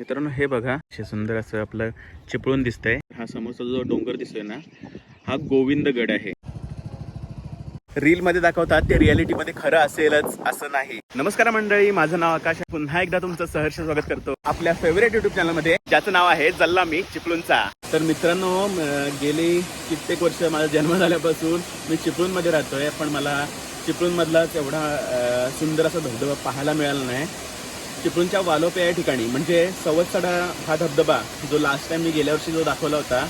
मित्रांनो हे बघा. असे सुंदर असं आपलं चिपळून दिसतंय. हा समोरचा जो डोंगर दिसतोय ना हा गोविंदगड आहे. रील मध्ये दाखवतात ते रियालिटी मध्ये खरं असेलच असं नाही. नमस्कार मंडळी माझं नाव आकाश पुन्हा एकदा तुमचं सहर्ष स्वागत करतो. आपल्या फेवरेट युट्यूब चॅनलमध्ये ज्याचं नाव आहे जल्ला मी चिपळूणचा. तर मित्रांनो गेली कित्येक वर्ष माझा जन्म झाल्यापासून मी चिपळूणमध्ये राहतोय पण मला चिपळूण मधला एवढा सुंदर असा धबधबा पाहायला मिळाला नाही. चिपळूणच्या वालोपे या ठिकाणी म्हणजे सवत्सडा हा धबधबा जो लास्ट टाइम मी गेल्या वर्षी जो दाखवला होता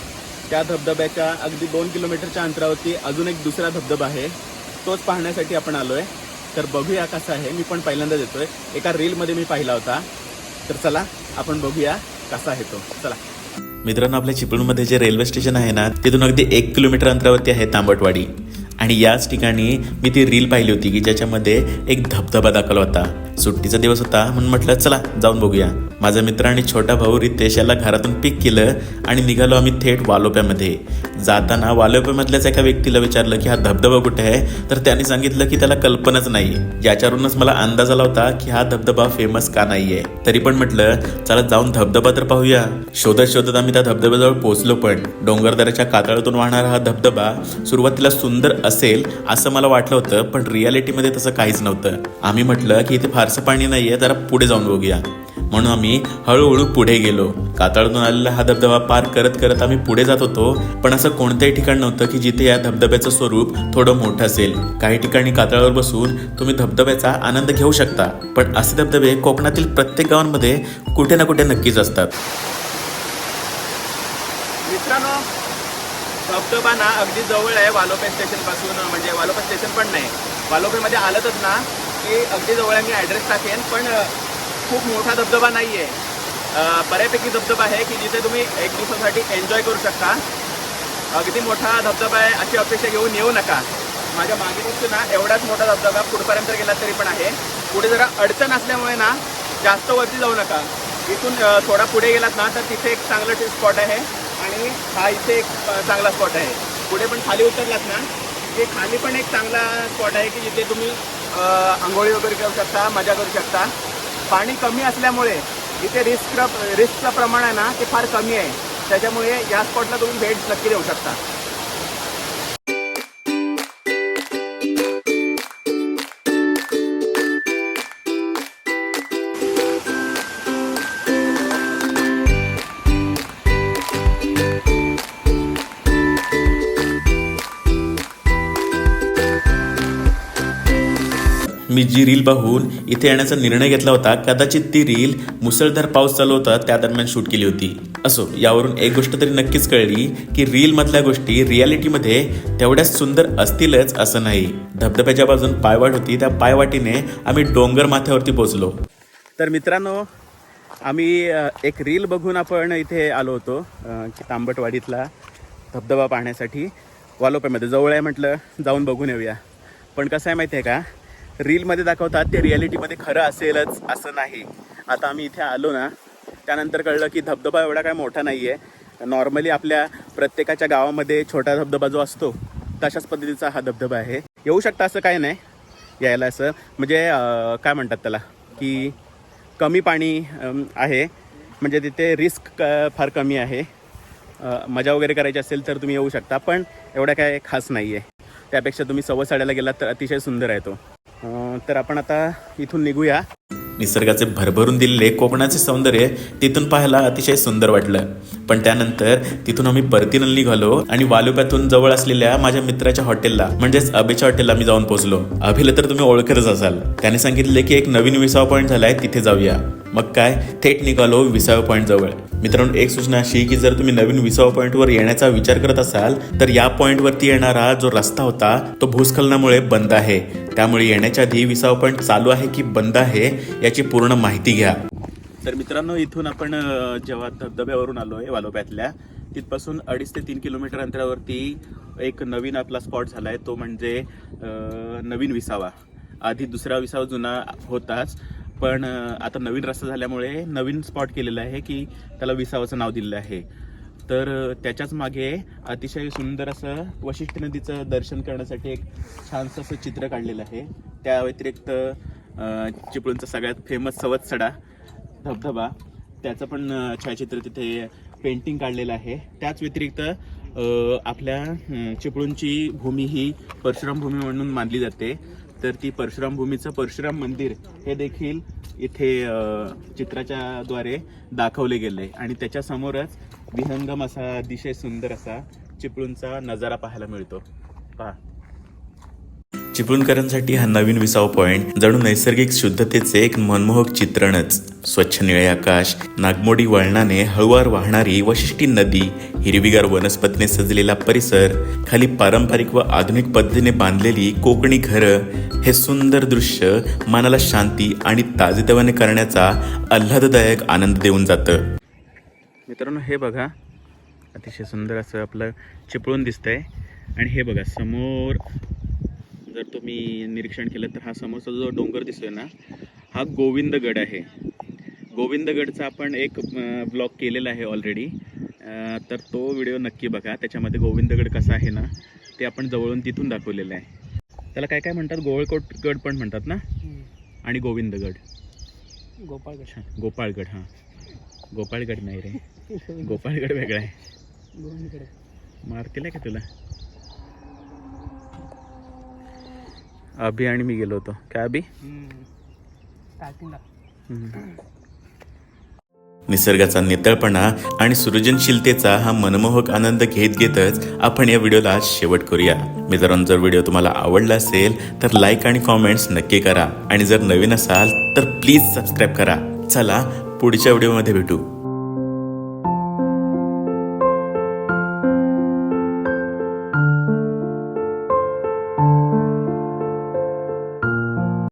त्या धबधब्याच्या अगदी दोन किलोमीटरच्या अंतरावरती अजून एक दुसरा धबधबा आहे. तोच पाहण्यासाठी आपण आलोय. तर बघूया कसा आहे. मी पण पहिल्यांदा देतोय. एका रीलमध्ये मी पाहिला होता. तर चला आपण बघूया कसा आहे तो. चला. मित्रांनो आपल्या चिपळूणमध्ये जे रेल्वे स्टेशन आहे ना तिथून अगदी एक किलोमीटर अंतरावरती आहे तांबटवाडी. आणि याच ठिकाणी मी ती रील पाहिली होती की ज्याच्यामध्ये एक धबधबा दाखवला होता. सुट्टीचा दिवस होता म्हणून म्हटलं चला जाऊन बघूया. माझा मित्र आणि छोटा भाऊ रितेश याला घरातून पिक केलं आणि निघालो आम्ही थेट वालोप्यामध्ये. जाताना वालोप्यामधल्याच एका व्यक्तीला विचारलं की हा धबधबा कुठे आहे? तर त्याने सांगितलं की त्याला कल्पनाच नाही याच्यावरूनच मला अंदाज आला होता की हा धबधबा फेमस का नाहीये. तरी पण म्हटलं चला जाऊन धबधबा तर पाहूया. शोधत शोधत आम्ही त्या धबधब्याजवळ पोहोचलो पण. डोंगरदऱ्याच्या कातळातून वाहणारा हा धबधबा सुरुवातीला सुंदर असेल असं मला वाटलं होतं पण रियालिटीमध्ये तसं काहीच नव्हतं. आम्ही म्हटलं की इथे फारसं पाणी नाहीये जरा पुढे जाऊन बघूया. म्हणून आम्ही हळूहळू पुढे गेलो. कातळातून आलेला हा धबधबा पार करत करत आम्ही पुढे जात होतो पण असं कोणतंही ठिकाण नव्हतं की जिथे या धबधब्याचं स्वरूप थोडं मोठं असेल. काही ठिकाणी कातळावर बसून तुम्ही धबधब्याचा आनंद घेऊ शकता पण असे धबधबे कोकणातील प्रत्येक गावांमध्ये कुठे ना कुठे नक्कीच असतात. मित्रांनो धबधबा ना अगदी जवळ आहे वालोपे स्टेशनपासून म्हणजे वालोपे स्टेशन पण नाही. वालोपेमध्ये आलतच ना की अगदी जवळ मी ॲड्रेस टाकेन पण खूप मोठा धबधबा नाही आहे बऱ्यापैकी धबधबा आहे की जिथे तुम्ही एक दिवसासाठी एन्जॉय करू शकता. अगदी मोठा धबधबा आहे अशी अपेक्षा घेऊन येऊ नका. माझ्या मागे दिसतो ना एवढाच मोठा धबधबा पुढपर्यंत गेला तरी पण आहे. पुढे जरा अडचण असल्यामुळे ना जास्त वरती जाऊ नका. इथून थोडा पुढे गेलात ना तर तिथे एक चांगलं स्पॉट आहे आणि हा इथे एक चांगला स्पॉट आहे. पुढे पण खाली उतरलात ना ते खाली पण एक चांगला स्पॉट आहे की जिथे तुम्ही आंघोळी वगैरे करू शकता मजा करू शकता. पाणी कमी असल्यामुळे इथे रिस्क रिस्कचं प्रमाण आहे ना ते फार कमी आहे. त्याच्यामुळे या स्पॉटला तुम्ही भेट नक्की देऊ शकता. मी जी रील पाहून इथे येण्याचा निर्णय घेतला होता कदाचित ती रील मुसळधार पाऊस चालू होता त्या दरम्यान शूट केली होती. असो यावरून एक गोष्ट तरी नक्कीच कळली की रील मधल्या गोष्टी रियालिटीमध्ये तेवढ्याच सुंदर असतीलच असं नाही. धबधब्याच्या बाजून पायवाट होती त्या पायवाटीने आम्ही डोंगर माथ्यावरती पोहोचलो. तर मित्रांनो आम्ही एक रील बघून आपण इथे आलो होतो की तांबटवाडीतला धबधबा पाहण्यासाठी. वालोप्यामध्ये जवळ आहे म्हटलं जाऊन बघून येऊया. पण कसं आहे माहिती आहे का? रीलमध्ये दाखवतात ते रियालिटीमध्ये खरं असेलच असं नाही. आता आम्ही इथे आलो ना त्यानंतर कळलं की धबधबा एवढा काय मोठा नाही आहे नॉर्मली आपल्या प्रत्येकाच्या गावामध्ये छोटा धबधबा जो असतो तशाच पद्धतीचा हा धबधबा आहे. येऊ शकता असं काय नाही यायला असं. म्हणजे काय म्हणतात त्याला की कमी पाणी आहे. म्हणजे तिथे रिस्क क फार कमी आहे. मजा वगैरे करायची असेल तर तुम्ही येऊ शकता पण एवढा काय खास नाही आहे त्यापेक्षा तुम्ही सव्वा साड्याला गेलात तर अतिशय सुंदर आहे तो. तर आपण आता इथून निघूया. निसर्गाचे भरभरून दिलेले कोकणाचे सौंदर्य तिथून पाहायला अतिशय सुंदर वाटलं. पण त्यानंतर तिथून आम्ही परतीनं निघालो आणि वालुप्यातून जवळ असलेल्या माझ्या मित्राच्या हॉटेलला म्हणजेच अभिच्या हॉटेलला मी जाऊन पोहोचलो. अभिला तर तुम्ही ओळखतच असाल. त्याने सांगितले की एक नवीन विसावा पॉईंट झालाय तिथे जाऊया. मग काय? थेट निघालो विसाव्या पॉईंट जवळ. मित्रांनो एक सूचना अशी की जर तुम्ही नवीन विसावा पॉईंटवर येण्याचा विचार करत असाल तर या पॉईंटवरती येणारा जो रस्ता होता तो भूस्खलनामुळे बंद आहे. त्यामुळे येण्याच्या आधी विसावा पॉईंट चालू आहे की बंद आहे याची पूर्ण माहिती घ्या. तर मित्रांनो इथून आपण जेव्हा धबधब्यावरून आलो आहे वालोप्यातल्या तिथपासून अडीच ते तीन किलोमीटर अंतरावरती एक नवीन आपला स्पॉट झाला आहे तो म्हणजे नवीन विसावा. आधी दुसरा विसावा जुना होताच. पण आता नवीन रस्ता झाल्यामुळे नवीन स्पॉट केलेला आहे की त्याला विसावाचं नाव दिलेलं आहे. तर त्याच्याच मागे अतिशय सुंदर असं वशिष्ठ नदीचं दर्शन करण्यासाठी एक छानसं असं चित्र काढलेलं आहे. त्या व्यतिरिक्त चिपळूणचा सगळ्यात फेमस सवत्सडा धबधबा त्याचं पण छायाचित्र तिथे पेंटिंग काढलेलं आहे. त्याच व्यतिरिक्त आपल्या चिपळूणची भूमी ही परशुराम भूमी म्हणून मानली जाते. तर ती परशुराम भूमीचं परशुराम मंदिर हे देखील इथे चित्राच्या द्वारे दाखवले गेले. आणि त्याच्यासमोरच विहंगम असा अतिशय सुंदर असा चिपळूणचा नजारा पाहायला मिळतो. पहा. चिपळूणकरांसाठी हा नवीन विसाव पॉइंट जणू नैसर्गिक शुद्धतेचे एक मनमोहक चित्रणच. स्वच्छ निळे आकाश नागमोडी वळणाने हळुवार वाहणारी वशिष्ठी नदी हिरवीगार वनस्पतीने सजलेला परिसर खाली पारंपरिक व आधुनिक पद्धतीने बांधलेली कोकणी घरं हे सुंदर दृश्य मनाला शांती आणि ताजेतवाने करण्याचा आल्हाददायक आनंद देऊन जातं मित्रांनो हे बघा अतिशय सुंदर असं आपलं चिपळून दिसतंय आणि हे बघा समोर जर तुम्ही निरीक्षण केलं तर हा समोरचा जो डोंगर दिसतोय ना हा गोविंदगड आहे गोविंदगडचा आपण एक ब्लॉग केलेला आहे ऑलरेडी तर तो व्हिडिओ नक्की बघा. त्याच्यामध्ये गोविंदगड कसा आहे ना ते आपण जवळून तिथून दाखवलेलं आहे. त्याला काय काय म्हणतात? गोवळकोट गड पण म्हणतात ना? आणि गोविंदगड. गोपाळगड. अच्छा गोपाळगड हां. गोपाळगड नाही रे. गोपाळगड वेगळा आहे. गोविंदकडे मारतील का तुला? अभि आणि मी गेलो होतो. काय अभि? स्टार्टिंगला निसर्गाचा नितळपणा आणि सृजनशीलतेचा हा मनमोहक आनंद घेत घेतच आपण या व्हिडिओला शेवट करूया. मित्रांनो जर व्हिडिओ तुम्हाला आवडला असेल तर लाईक आणि कॉमेंट्स नक्की करा. आणि जर नवीन असाल तर प्लीज सबस्क्राईब करा. चला पुढच्या व्हिडिओमध्ये भेटू.